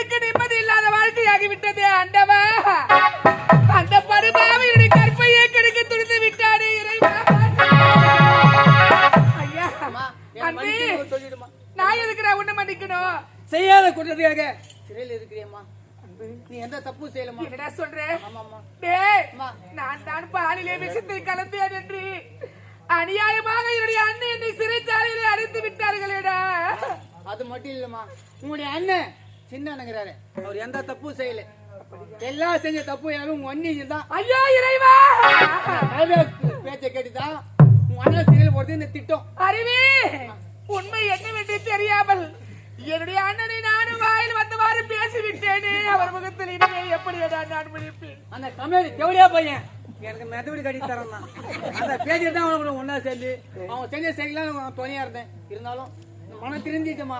எனக்கு நிம்மதி இல்லாத வாழ்க்கையாகி விட்டது ஆண்டவா. அந்த படுபாவையுடைய கற்பையே கெடுக்க துணிந்து விட்டானே இறைவா. ஐயா அன்பே, நான் எதுக்கு நான் உன்னை மன்னிக்கணும்? செய்யாத குற்றத்துக்காக. சிறையில் இருக்கிறியம்மா நீ எந்த தப்பு செய்யலமா என்னடா சொல்ற? டேய். நான் தான் பாலிலே விஷத்தை கலந்தேன் என்று. அநியாயமாக என்னுடைய அண்ணன் என்னை சிறைச்சாலையிலே அடைத்து விட்டார்களேடா. அது மட்டும் இல்லம்மா. உங்களுடைய அண்ணன் சின்ன அண்ணங்கிறாரு அவர் எந்த தப்பும் செய்யல. எல்லாம் செஞ்ச தப்பு யாரும் அண்ணி தான் ஐயோ இறைவா! பேச்சை கேட்டுதான் உங்க அண்ணன் சிறையில் இந்த திட்டம். அறிவே உண்மை என்னவென்று தெரியாமல் என்னுடைய அண்ணனை நானும் வாயில் வந்தவாறு பேசிவிட்டேனே. அவர் முகத்தில் இனிமே எப்படி நான் முடிப்பேன் அந்த கம்யூனி தேவடியா பையன். எனக்கு மெதபடி கட்டி தரேன் தான் அந்த பேச்சு தான் அவனுக்கு ஒன்றா சேர்ந்து. அவன் செஞ்ச நான் துணையா இருந்தேன். இருந்தாலும் மனம் திருந்திட்டுமா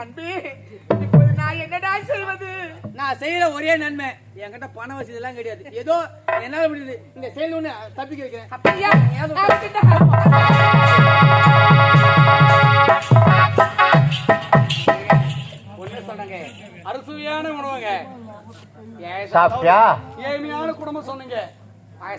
அன்பே இப்போது நான் என்னடா செய்வது? நான் செய்யற ஒரே நன்மை என்கிட்ட பண வசதி எல்லாம் கிடையாது. ஏதோ என்னால முடியுது. இந்த செயல் ஒண்ணு தப்பிக்க வைக்கிறேன். அப்படியா ஒண்ணு சொல்றேங்க. அறுசுவையான உணவுங்க. சாப்பிட்டியா? ஏழ்மையான குடும்பம் சொன்னீங்க.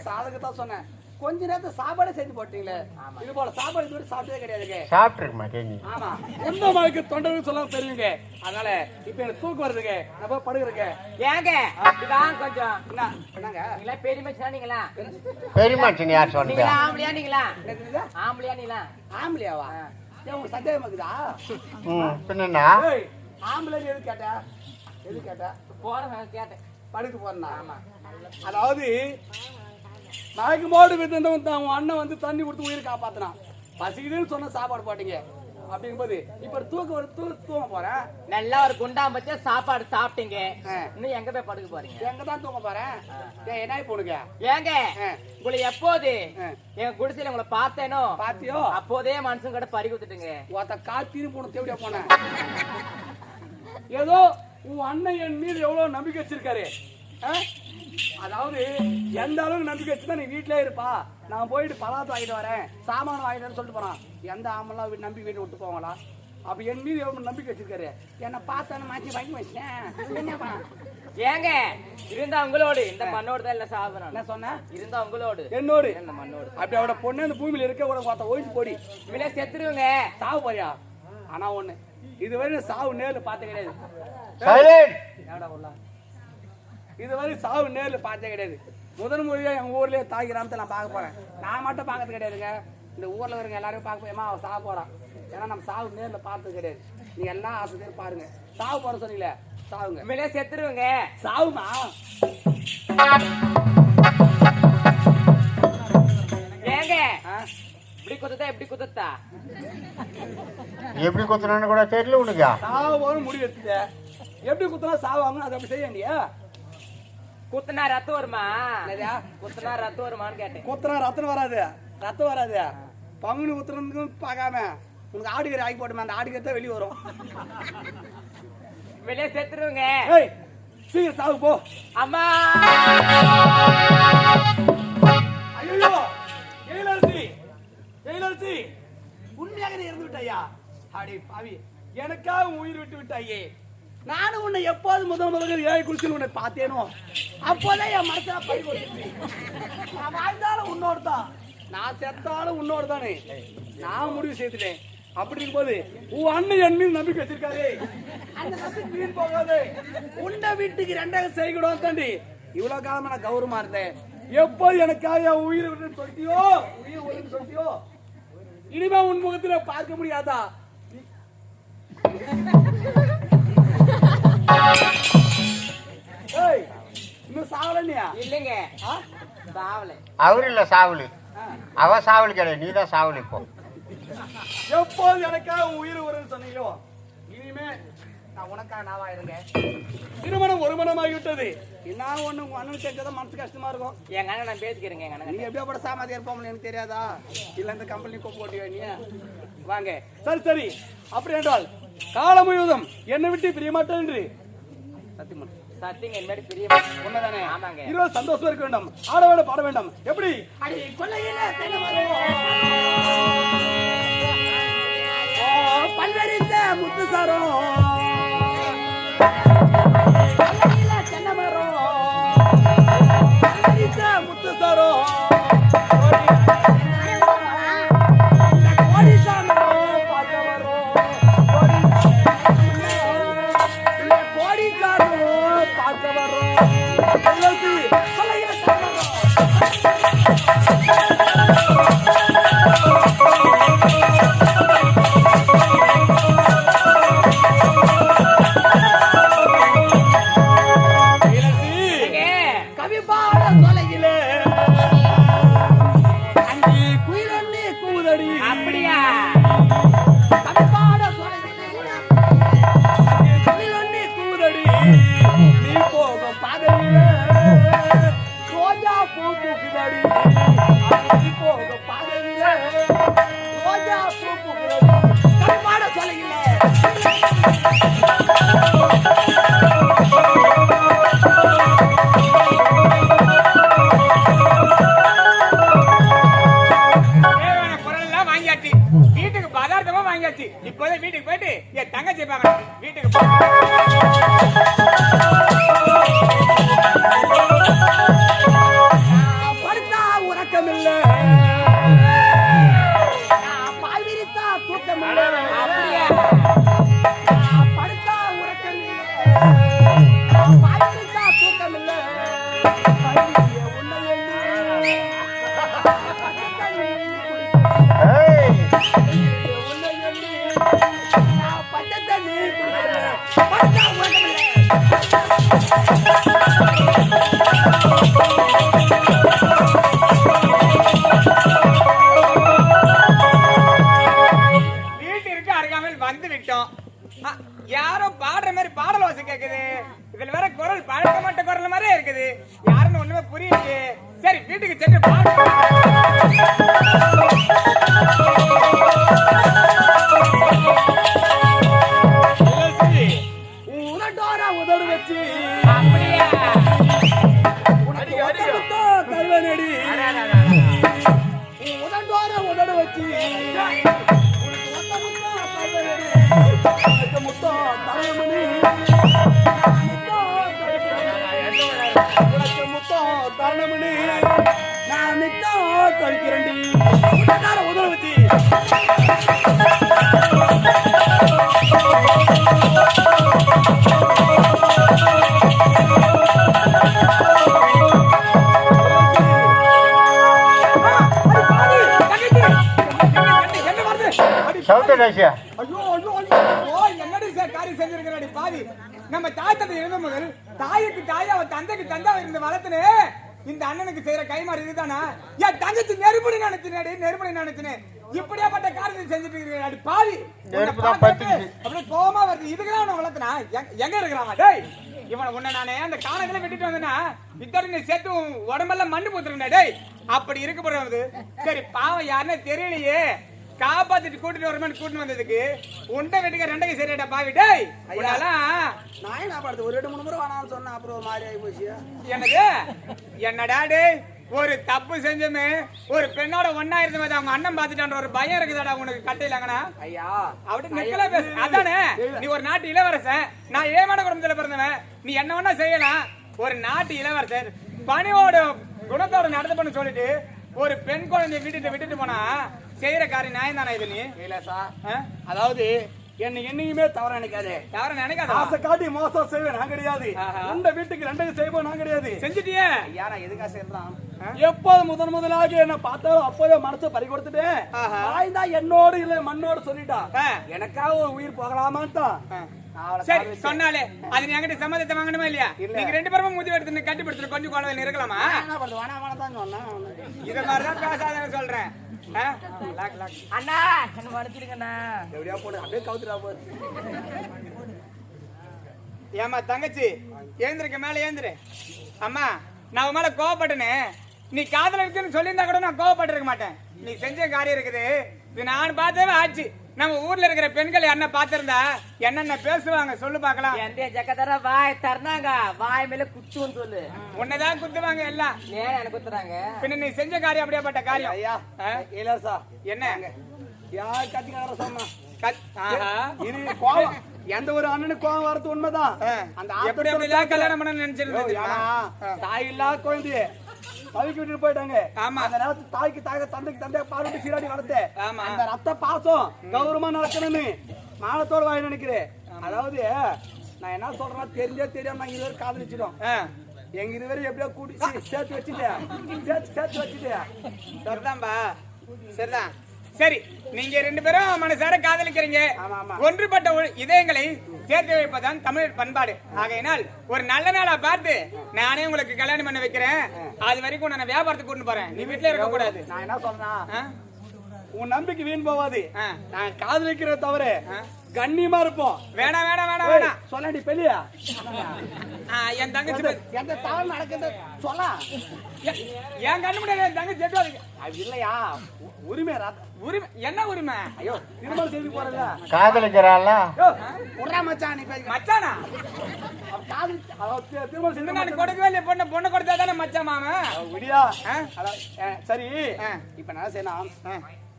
சாதக தான் சொன்னேன். கொஞ்ச நேரத்தை சாப்பாடு செஞ்சு போட்டீங்களே. இது போல சாப்பாடு இது வரைக்கும் சாப்பிட்டதே கிடையாதுங்க. சாப்பிட்டுருக்க மாட்டேன் ஆமா. எந்த மாதிரி தொண்டர்கள் சொல்ல தெரியுங்க. அதனால இப்ப எனக்கு தூக்கம் வருதுங்க. போய் படுக்கிறேங்க. ஏங்க இதான் கொஞ்சம் என்ன என்னங்க? நீங்களா பெரிய மனுஷனா நீங்களா? பெரியமாச்சு யார் சொன்னது நீங்களா ஆம்பளையா நீங்களா? ஆம்பளையா நீங்களா? ஆம்பளையாவா? உங்களுக்கு சந்தேகம் இருக்குதா? பின்னா ஏய், ஆம்பளை எது கேட்டா? எது கேட்டா? போறேன் கேட்டேன். படுக்க போறேன்னா? ஆமா. அதாவது நாய்க்கு மாடு தான் உன் அண்ணன் வந்து தண்ணி கொடுத்து உயிர் காப்பாத்தினான். பசிக்குதுன்னு சொன்ன சாப்பாடு போட்டீங்க. அப்படிங்கும்போது இப்ப தூக்க ஒரு தூங்க போறேன். நல்லா ஒரு குண்டாம் பச்சை சாப்பாடு சாப்பிட்டீங்க. இன்னும் எங்க போய் படுக்க போறீங்க? எங்க தான் தூங்க போறேன்? என்ன போனுங்க ஏங்க. உங்களை எப்போது. என் குடிசையில உங்களை பார்த்தேனோ பாத்தியோ? அப்போதே மனுஷன் கூட பறி கொடுத்துட்டுங்க. ஒருத்த காத்தின்னு போன தேவையா போனேன் ஏதோ உன் அண்ணன் என் மீது எவ்வளவு நம்பிக்கை வச்சிருக்காரு? அதாவது எந்த அளவுக்கு நம்பிக்கை வச்சுதான் நீ வீட்டிலே இருப்பா. நான் போயிட்டு பலாத்து வாங்கிட்டு வரேன். சாமான் வாங்கிட்டு வரேன்னு சொல்லிட்டு போனான். எந்த ஆமெல்லாம் வீட்டு நம்பி வீட்டு விட்டு போவாங்களா? அப்ப என் மீது எவ்வளவு நம்பிக்கை வச்சிருக்காரு? என்னை பார்த்தானு மாற்றி வாங்கி வச்சேன் என்னப்பா ஏங்க இருந்தா உங்களோடு. இந்த மண்ணோடு தான் இல்ல சாப்பிடணும். என்ன சொன்ன? இருந்தா உங்களோடு. என்னோடு? இந்த மண்ணோடு? அப்படி அவட பொண்ணு அந்த பூமியில இருக்க கூட பார்த்த ஒழிச்சு போடி. இவளே செத்துருவங்க சாவு போறியா? ஆனா ஒண்ணு இதுவரை சாவு நேர்ல பார்த்த கிடையாது. உள்ள இதுவரை சாவு நேர்ல பார்த்தே கிடையாது. முதன் முறையா எங்க ஊர்லயே தாய் கிராமத்தை நான் பார்க்க போறேன். நான் மட்டும் பார்க்கறது கிடையாதுங்க. இந்த ஊர்ல இருக்கிறவங்க எல்லாரும் பார்க்க போயமா அவன் சாக போறான். ஏன்னா நம்ம சாவு நேர்ல பார்த்தது கிடையாது. நீங்க எல்லாம் ஆசையும் பாருங்க. சாவு போற சொன்னீங்களே சாவுங்க. இவளே செத்துருவங்க. சாவுமா? ஏங்க? இப்படி குத்தத்தா எப்படி குத்தத்தா எப்படி குத்துனான்னு கூட தெரியல உனக்கு. சாவு போற முடிவு எடுத்துட்ட. எப்படி குத்துனா சாவாங்க அதை அப்படி செய்ய வேண்டியா? குத்துனா ரத்தம் வருமா? குத்துனா ரத்தம் வருமான்னு கேட்டேன். குத்துனா ரத்தம் வராது. ரத்தம் வராது. பங்குனி குத்துறதுக்கும் பார்க்காம உனக்கு ஆடுகறி ஆக்கி போட்டுமே? அந்த ஆடுகறி தான் வெளியே வரும். வெளியே செத்துருவங்க சீக்கிரம் சாவு போ. அம்மா! ஐயோ ஜெயலலிசி ஜெயலலிசி உண்மையாக நீ இறந்து விட்டாயா? அடி பாவி எனக்காக உயிர் விட்டு விட்டாயே. நானும் உன்னை எப்போது முதல் முதல்ல ஏழை குளிச்சு உன்னை பார்த்தேனோ? அப்போதான் என் மனசுல பறி கொடுத்து நான் வாழ்ந்தாலும் உன்னோடு தான். நான் செத்தாலும் உன்னோடு தானே. நான் முடிவு செய்துட்டேன். அப்படி இருக்கும்போது உன் அண்ணன் என் மீது நம்பிக்கை வச்சிருக்காரு. அந்த நம்பிக்கை மீன் போகாது. உன்னை வீட்டுக்கு ரெண்டாக செய்யக்கூடாது தாண்டி. இவ்வளவு காலமா நான் கௌரவமா இருந்தேன். எப்போ எனக்காக என் உயிர் விட்டு சொல்லிட்டியோ? உயிர் விடுன்னு சொல்லிட்டியோ? இனிமே உன் முகத்துல பார்க்க முடியாதா? இன்னும் சாவலனியா? இல்லைங்க. சாவல. அவர் இல்ல சாவலி. அவ சாவலி கிடையாது. நீ தான் சாவலி இப்போ. எப்போது எனக்காக உன் உயிர் வரும்னு சொன்னீங்களோ? இனிமே நான் உனக்காக நாவா இருங்க. திருமணம் ஒரு மனமாகி விட்டது என்ன ஒண்ணு அண்ணன் தெரிஞ்சதான் மனசு கஷ்டமா இருக்கும். எங்க அண்ணன் நான் பேசிக்கிறேங்க எங்க நீங்க எப்படியா கூட சாமாதியா இருப்போம்னு எனக்கு தெரியாதா? இல்ல இந்த கம்பெனி கொப்பு போட்டி வேணியா வாங்க. சரி சரி. அப்படி என்றால் காலம் முழுவதும் என்னை விட்டு பிரிய மாட்டேன் என்று. சத்தியமன் சத்தியங்க இந்த மாதிரி பெரிய உண்மைதானே ஆமாங்க. இருபது சந்தோஷம் இருக்க வேண்டும். ஆட வேண்டும் பாட வேண்டும். எப்படி? அப்படியா? தூக்க முடியாது தருவனடி. நான் நித்தம். உதட்டோர உதடு வச்சு ரஷ்யா ஐயோ ஐயோ ஐயோ என்னடி சார் காரியம் செஞ்சிருக்கிறாடி பாவி நம்ம தாய் தந்தை இருந்த முதல் தாய்க்கு தாயா அவன் தந்தைக்கு தந்தா இருந்து வளர்த்துனே இந்த அண்ணனுக்கு செய்யற கைமாறு இதுதானா? என் தங்கச்சி நெருப்படி நினைச்சினேடி நெருப்படி நினைச்சினேன் இப்படியாப்பட்ட காரியத்தை செஞ்சுட்டு பாவி. தான் பார்க்கறதுக்கு பத்திக்கிச்சு. அப்படியே கோவமா வருது. இதுக்குதான் அவனை வளர்த்தனா? எங்க- எங்க இருக்கிறான் டேய் இவனை உன்னை நானே அந்த காலத்துல விட்டுட்டு வந்தேனா? இத்தோட நீ சேர்த்து உடம்பெல்லாம் மண்ணு போத்துருந்தா டேய் அப்படி இருக்க போறது சரி பாவம் யாருன்னு தெரியலையே. காப்பாத்திட்டு கூட்டிட்டு வரமான்னு கூட்டிட்டு வந்ததுக்கு உண்டை வெட்டுக்க ரெண்டகை சரியாடா பாவி. டேய் உன்னாலாம் நான் என்ன படுத்து ஒரு ரெண்டு மூணு முறை வேணாம்னு சொன்னேன். அப்புறம் ஒரு மாதிரி ஆகி போச்சு. என்னது? என்னடா டேய் ஒரு தப்பு செஞ்சோமே ஒரு பெண்ணோட ஒன்னா இருந்தது அவங்க அண்ணன் பாத்துட்டான்ற ஒரு பயம் இருக்குதாடா உனக்கு கட்டையிலாங்கண்ணா ஐயா அப்படி நிக்கல பேசு. அதானே நீ ஒரு நாட்டு இளவரசன். நான் ஏமான குடும்பத்துல பிறந்தவன். நீ என்ன வேணா செய்யலாம். ஒரு நாட்டு இளவரசர் பணியோட குணத்தோட நடந்து பண்ண சொல்லிட்டு ஒரு பெண் குழந்தைய வீட்டுட்டு விட்டுட்டு போனா செய்யற காரியம் நியாயம் தானே இது நீ? இல்ல சார்? அதாவது என்னை என்னைக்குமே தவற நினைக்காதே. தவற நினைக்காத ஆசை காட்டி மோசம் செய்வேன் நான் கிடையாது. இந்த வீட்டுக்கு ரெண்டையும் செய்வோம் நான் கிடையாது. செஞ்சுட்டியே? ஐயா நான் எதுக்காக செய்யலாம் எப்போது முதன் முதலாக என்ன பார்த்தாலும் அப்போதே மனசை பறி கொடுத்துட்டேன் தான் என்னோடு இல்ல மண்ணோடு சொல்லிட்டா. எனக்காக ஒரு உயிர் தான் அவளை சரி. சொன்னாலே அது என்கிட்ட சம்மதத்தை வாங்கணுமா இல்லையா? இல்ல. நீங்க ரெண்டு பேரும் முதி எடுத்து கட்டி பிடிச்சிட்டு கொஞ்சம் குழந்தை இருக்கலாமா? இத மாதிரிதான் பேசாதன்னு சொல்றேன். அண்ணா என்ன மன்னிச்சிடுங்கண்ணா. எப்படியா போடு அப்படியே கவுத்துடா போது ஏமா தங்கச்சி எழுந்திருக்க மேல எழுந்திரு அம்மா நான் மேல கோவப்பட்டனே. நீ காதல இருக்குன்னு சொல்லியிருந்தா கூட நான் கோவப்பட்டிருக்க மாட்டேன். நீ செஞ்ச காரியம் இருக்குது. இது நான் பார்த்தவே ஆச்சு. நம்ம ஊர்ல இருக்கிற பெண்கள் யாருன்னா பார்த்திருந்தா? என்னென்ன பேசுவாங்க? சொல்லு பார்க்கலாம். எந்த ஜக்கத்தர வாய் தரணாங்க வாய் மேல குத்துன்னு சொல்லு. உன்னதான் குத்துவாங்க எல்லாம். நேரம் குத்துறாங்க. பின்ன நீ செஞ்ச காரியம் அப்படியாப்பட்ட காரியம்? ஐயா ஆ? இலசா என்ன? யார் கத்திக்கார சொன்னா கத்- ஆஹா. இது கோவம். எந்த ஒரு அண்ணனுக்கு கோவம் வரது உண்மைதான். அந்த எப்படி எப்படி கல்யாணம் பண்ண நினைச்சிருந்தது தாய் இல்லா குழந்தைய. தவிக்க விட்டுட்டு போயிட்டாங்க. ஆமா. அந்த நேரத்துல தாய்க்கு தாய் தந்தைக்கு தந்தைய பாலுட்டு சீராடி வளர்த்து ஆமா. அந்த ரத்த பாசம் கௌரவமா நடக்கணும்னு மானத்தோட வாய் நினைக்கிறேன். அதாவது நான் என்ன சொல்றேன்னா தெரிஞ்சே தெரியாம நாங்க இதுவரை காதலிச்சிடும் எங்க இதுவரை எப்படியோ கூட்டி சேர்த்து வச்சுட்டேன். சேர்த்து சேர்த்து வச்சுட்டேன். சரிதான்பா. சரிதான். சரி நீங்க ரெண்டு பேரும் மனசார காதலிக்கிறீங்க. ஒன்றுபட்ட இதயங்களை சேர்த்து வைப்பதுதான் தமிழ் பண்பாடு. ஆகையினால் ஒரு நல்ல நாளா பார்த்து நானே உங்களுக்கு கல்யாணம் பண்ண வைக்கிறேன். அது வரைக்கும் நான் வியாபாரத்துக்கு கூட்டு போறேன். நீ வீட்டுல இருக்க கூடாது நான் என்ன சொல்றேன்னா ஆ? உன் நம்பிக்கை வீண் போவாது. நான் காதலிக்கிறத தவிர கண்ணியமா இருப்போம். வேணாம் வேணாம் வேணாம் ஏய், வேணாம். சொல்லடி பெலியா என் தங்கச்சி எந்த தவறு நடக்குது? சொல்ல. என் கண்ணு முடியாது என் தங்கச்சி எப்படி? அது இல்லையா? உரிமை உரிமை என்ன உரிமை? ஐயோ திருமணம் செய்து போறல காதலிக்கிறாள்ல யோ உட்றா மச்சான் மச்சானா? நான் கொடுக்கவே இல்லையே பொண்ணு பொண்ணு கொடுத்தா தானே மச்சான் அவ விடியா? சரி. இப்ப என்ன செய்யணும்?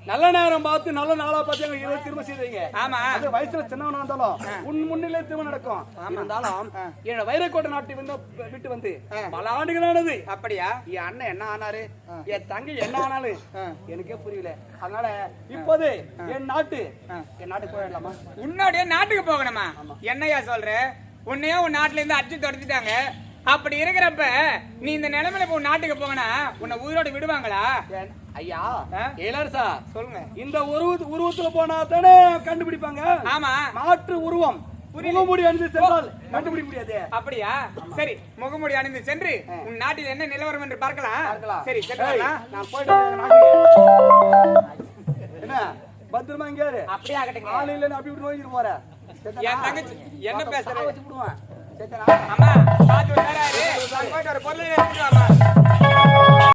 நல்ல நேரம் பார்த்து நல்ல நாளா பார்த்து எங்க இருபது திரும்ப செய்வீங்க ஆமா. அது வயசுல சின்னவனா இருந்தாலும் உன் முன்னிலே திருமணம் நடக்கும். இருந்தாலும் என்னோட வைரக்கோட்டை நாட்டை வந்து விட்டு வந்து பல ஆண்டுகளானது அப்படியா? என் அண்ணன் என்ன ஆனாரு? என் தங்கை என்ன ஆனாலும் எனக்கே புரியல. அதனால இப்போது என் நாட்டு என் நாட்டுக்கு போயிடலாமா? உன்னோடைய நாட்டுக்கு போகணுமா? என்னையா சொல்ற? உன்னையும் உன் நாட்டுல இருந்து அடிச்சு துரத்திட்டாங்க. அப்படி இருக்கிறப்ப நீ இந்த நிலைமையில உன் நாட்டுக்கு போகனா உன்னை உயிரோட விடுவாங்களா? ஐயா? இளரசா சொல்லுங்க. இந்த உருவ உருவத்துல போனா தானே கண்டுபிடிப்பாங்க? ஆமா. மாற்று உருவம். முகமூடி அணிந்து சென்றால் கண்டுபிடிக்க முடியாது. அப்படியா? சரி முகமூடி அணிந்து சென்று உன் நாட்டில் என்ன நிலவரம் என்று பார்க்கலாம். சரி. நான் போயிட்டு. என்ன? பத்திரமா இங்க. அப்படியே ஆகட்டுங்க ஆள் இல்லைன்னு அப்படி இப்படி நோய்க்கிட்டு போற? என் தங்கச்சி என்ன பேசுற வச்சு விடுவேன்? அம்மா பாத்து ஒரு பொருளை எடுத்துட்டு வாமா